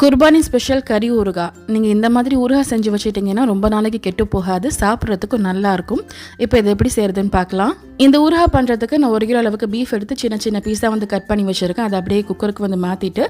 குர்பானி special கறி ஊறுகாய் நீங்கள் இந்த மாதிரி ஊறுகாய் செஞ்சு வச்சுட்டிங்கன்னா ரொம்ப நாளைக்கு கெட்டு போகாது. சாப்பிட்றதுக்கும் நல்லாயிருக்கும் இப்போ இதை எப்படி செய்கிறதுன்னு பார்க்கலாம். இந்த ஊறுகாய் பண்ணுறதுக்கு நான் ஒரு கிலோ அளவுக்கு பீஃப் எடுத்து சின்ன சின்ன பீஸாக வந்து கட் பண்ணி வச்சுருக்கேன். அதை அப்படியே குக்கருக்கு வந்து மாற்றிட்டு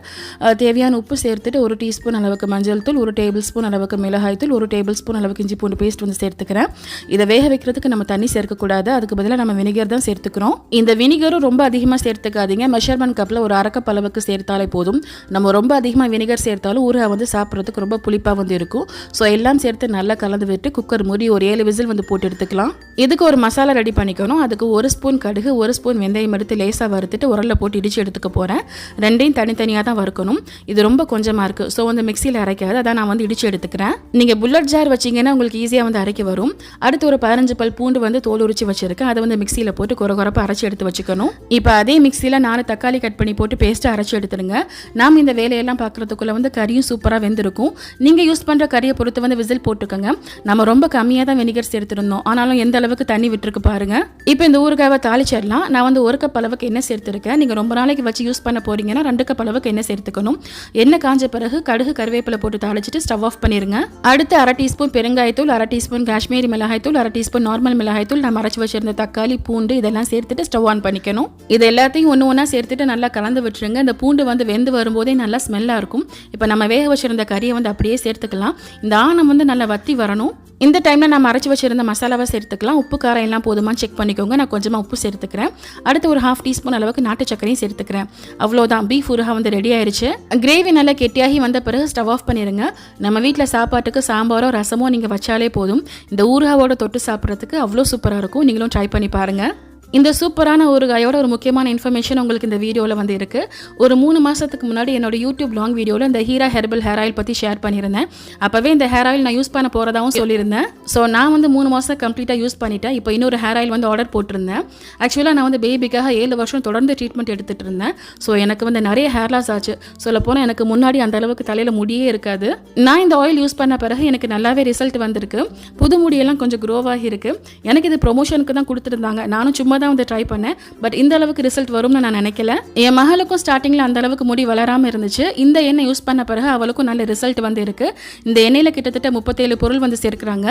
தேவையான உப்பு சேர்த்துட்டு ஒரு டீஸ்பூன் அளவுக்கு மஞ்சள் தூள் ஒரு டேபிள் ஸ்பூன் அளவுக்கு மிளகாய் தூள் ஒரு டேபிள் ஸ்பூன் அளவுக்கு இஞ்சி பூண்டு பேஸ்ட் வந்து சேர்த்துக்கிறேன். இதை வேக வைக்கிறதுக்கு நம்ம தண்ணி சேர்க்கக்கூடாது. அதுக்கு பதிலாக நம்ம வினிகர் தான் சேர்த்துக்கிறோம். இந்த வினிகரும் ரொம்ப அதிகமாக சேர்த்துக்காதீங்க. மெஷர்மெண்ட் கப்பில் ஒரு அரைக்கப் அளவுக்கு சேர்த்தாலே போதும். நம்ம ரொம்ப அதிகமாக வினிகர் சேர்த்து சேர்த்தாலும் ஊறுகாய் வந்து சாப்பிட்றதுக்கு ரொம்ப புளிப்பாக வந்து இருக்கும். ஸோ எல்லாம் சேர்த்து நல்லா கலந்து விட்டு குக்கர் மூடி ஒரு ஏழு விசில் வந்து போட்டு எடுத்துக்கலாம். இதுக்கு ஒரு மசாலா ரெடி பண்ணிக்கணும். அதுக்கு ஒரு ஸ்பூன் கடுகு ஒரு ஸ்பூன் வெந்தயம் எடுத்து லேசாக வறுத்துட்டு உரலில் போட்டு இடித்து எடுத்துக்க போகிறேன் ரெண்டையும் தனித்தனியாக தான் வறுக்கணும். இது ரொம்ப கொஞ்சமாக இருக்குது ஸோ வந்து மிக்சியில் அரைக்காது. அதான் நான் வந்து இடிச்சு எடுத்துக்கிறேன். நீங்கள் புல்லட் ஜார் வச்சிங்கன்னா உங்களுக்கு ஈஸியாக வந்து அரைக்க வரும். அடுத்து ஒரு பதினஞ்சு பல் பூண்டு வந்து தோல் உரிச்சு வச்சிருக்கேன். அதை வந்து மிக்சியில் போட்டு குறை குறப்பாக அரைச்சி எடுத்து வச்சுக்கணும். இப்போ அதே மிக்சியில் நாலு தக்காளி கட் பண்ணி போட்டு பேஸ்ட்டாக அரைச்சி எடுத்துடுங்க. நாம் இந்த வேலையெல்லாம் பார்க்குறதுக்குள்ளே வந்து கறியும் சூப்பராக வெந்திருக்கும். நீங்கள் யூஸ் பண்ணுற கறியை பொறுத்து வந்து விசில் போட்டுக்கோங்க நம்ம ரொம்ப கம்மியாக தான் வெனிகர் சேர்த்துருந்தோம் ஆனாலும் எந்த அளவுக்கு தண்ணி விட்டுருக்கு பாருங்க. இப்போ இந்த ஊறுகாவை தாளிச்சிடலாம். நான் வந்து ஒரு கப் அளவுக்கு என்ன சேர்த்துருக்கேன். நீங்கள் ரொம்ப நாளைக்கு வச்சு யூஸ் பண்ண போறீங்கன்னா ரெண்டு கப் அளவுக்கு என்ன சேர்த்துக்கணும். எண்ணெய் காஞ்ச பிறகு கடுகு கருவேப்பிலை போட்டு தாளிச்சிட்டு ஸ்டவ் ஆஃப் பண்ணிருங்க. அடுத்து அரை டீஸ்பூன் பெருங்காயத்தூள் அரை டீஸ்பூன் காஷ்மீரி மிளகாய்த்தூள் அரை டீஸ்பூன் நார்மல் மிளகாய்த்தூள் நம்ம அரைச்சி வச்சிருந்த தக்காளி பூண்டு இதெல்லாம் சேர்த்துட்டு ஸ்டவ் ஆன் பண்ணிக்கணும். இது எல்லாத்தையும் ஒன்று ஒன்றா சேர்த்துட்டு நல்லா கலந்து விட்டுருங்க. இந்த பூண்டு வந்து வெந்து வரும்போதே நல்லா ஸ்மெல்லாக இருக்கும். இப்போ நம்ம வேக வச்சுருந்த கறியை வந்து அப்படியே சேர்த்துக்கலாம். இந்த ஆணம் வந்து நல்லா வத்தி வரணும். இந்த டைமில் நம்ம அரைச்சி வச்சிருந்த மசாலாவை சேர்த்துக்கலாம். உப்பு காரம் எல்லாம் போதுமான்னு செக் பண்ணிக்கோங்க. நான் கொஞ்சமாக உப்பு சேர்த்துக்கிறேன். அடுத்து ஒரு ஹாஃப் டீஸ்பூன் அளவுக்கு நாட்டு சக்கரையும் சேர்த்துக்கிறேன். அவ்வளோதான் பீஃப் உருகா வந்து ரெடி ஆயிடுச்சு கிரேவி நல்லா கெட்டியாகி வந்த பிறகு ஸ்டவ் ஆஃப் பண்ணிடுங்க நம்ம வீட்டில் சாப்பாட்டுக்கு சாம்பாரோ ரசமோ நீங்கள் வச்சாலே போதும். இந்த ஊறுகாவோட தொட்டு சாப்பிட்றதுக்கு அவ்வளோ சூப்பராக இருக்கும். நீங்களும் ட்ரை பண்ணி பாருங்கள் இந்த சூப்பரான ஊறுகாயோட ஒரு முக்கியமான இன்ஃபர்மேஷன் உங்களுக்கு இந்த வீடியோவில் வந்து இருக்குது ஒரு மூணு மாதத்துக்கு முன்னாடி என்னோட யூடியூப் லாங் வீடியோவில் இந்த ஹீரா ஹெர்பல் ஹேர் ஆயில் பற்றி ஷேர் பண்ணியிருந்தேன். அப்போவே இந்த ஹேர் ஆயில் நான் யூஸ் பண்ண போகிறதாவும் சொல்லியிருந்தேன். ஸோ நான் வந்து மூணு மாதம் கம்ப்ளீட்டாக யூஸ் பண்ணிட்டேன். இப்போ இன்னொரு ஹேர் ஆயில் வந்து ஆர்டர் போட்டிருந்தேன். ஆக்சுவலாக நான் வந்து பேபிக்காக ஏழு வருஷம் தொடர்ந்து ட்ரீட்மெண்ட் எடுத்துகிட்டு இருந்தேன். ஸோ எனக்கு வந்து நிறைய ஹேர் லாஸ் ஆச்சு. சொல்ல போனால் எனக்கு முன்னாடி அந்த அளவுக்கு தலையில் முடியே இருக்காது. நான் இந்த ஆயில் யூஸ் பண்ண பிறகு எனக்கு நல்லாவே ரிசல்ட் வந்திருக்கு. புது முடியெல்லாம் கொஞ்சம் க்ரோவாகி இருக்குது எனக்கு இது ப்ரொமோஷனுக்கு தான் கொடுத்துருந்தாங்க நானும் சும்மா தான் வந்து ட்ரை பண்ணேன். பட் இந்த அளவுக்கு ரிசல்ட் வரும்னு நான் நினைக்கல. என் மகளுக்கும் ஸ்டார்டிங்கில் அந்த அளவுக்கு முடி வளராமல் இருந்துச்சு. இந்த எண்ணெய் யூஸ் பண்ண பிறகு அவளுக்கும் நல்ல ரிசல்ட் வந்து இருக்கு. இந்த எண்ணெயில் கிட்டத்தட்ட முப்பத்தேழு பொருள் வந்து சேர்க்குறாங்க.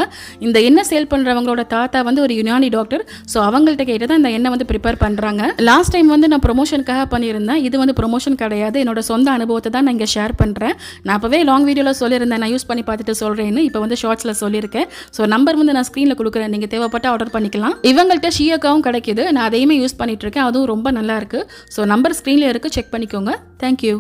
இந்த எண்ணெய் சேல் பண்ணுறவங்களோட தாத்தா வந்து ஒரு யுனானி டாக்டர் ஸோ அவங்கள்ட்ட கேட்டு தான் இந்த எண்ணெய் வந்து ப்ரிப்பேர் பண்ணுறாங்க லாஸ்ட் டைம் வந்து நான் ப்ரொமோஷனுக்காக பண்ணியிருந்தேன். இது வந்து ப்ரொமோஷன் கிடையாது. என்னோட சொந்த அனுபவத்தை தான் நான் இங்கே ஷேர் பண்ணுறேன் நான் அப்போவே லாங் வீடியோவில் சொல்லியிருந்தேன். நான் யூஸ் பண்ணி பார்த்துட்டு சொல்கிறேன்னு இப்போ வந்து ஷார்ட்ஸில் சொல்லியிருக்கேன். ஸோ நம்பர் வந்து நான் ஸ்க்ரீனில் கொடுக்குறேன். நீங்கள் தேவைப்பட்ட ஆர்டர் பண்ணிக்கலாம். இவங்கள்ட்ட ஷியக்காவும் கிடைக்குது. நான் அதையுமே யூஸ் பண்ணிட்டு இருக்கேன். அதுவும் ரொம்ப நல்லா இருக்கு. ஸோ நம்பர் ஸ்க்ரீனில் இருக்கு. செக் பண்ணிக்கோங்க. தேங்க்யூ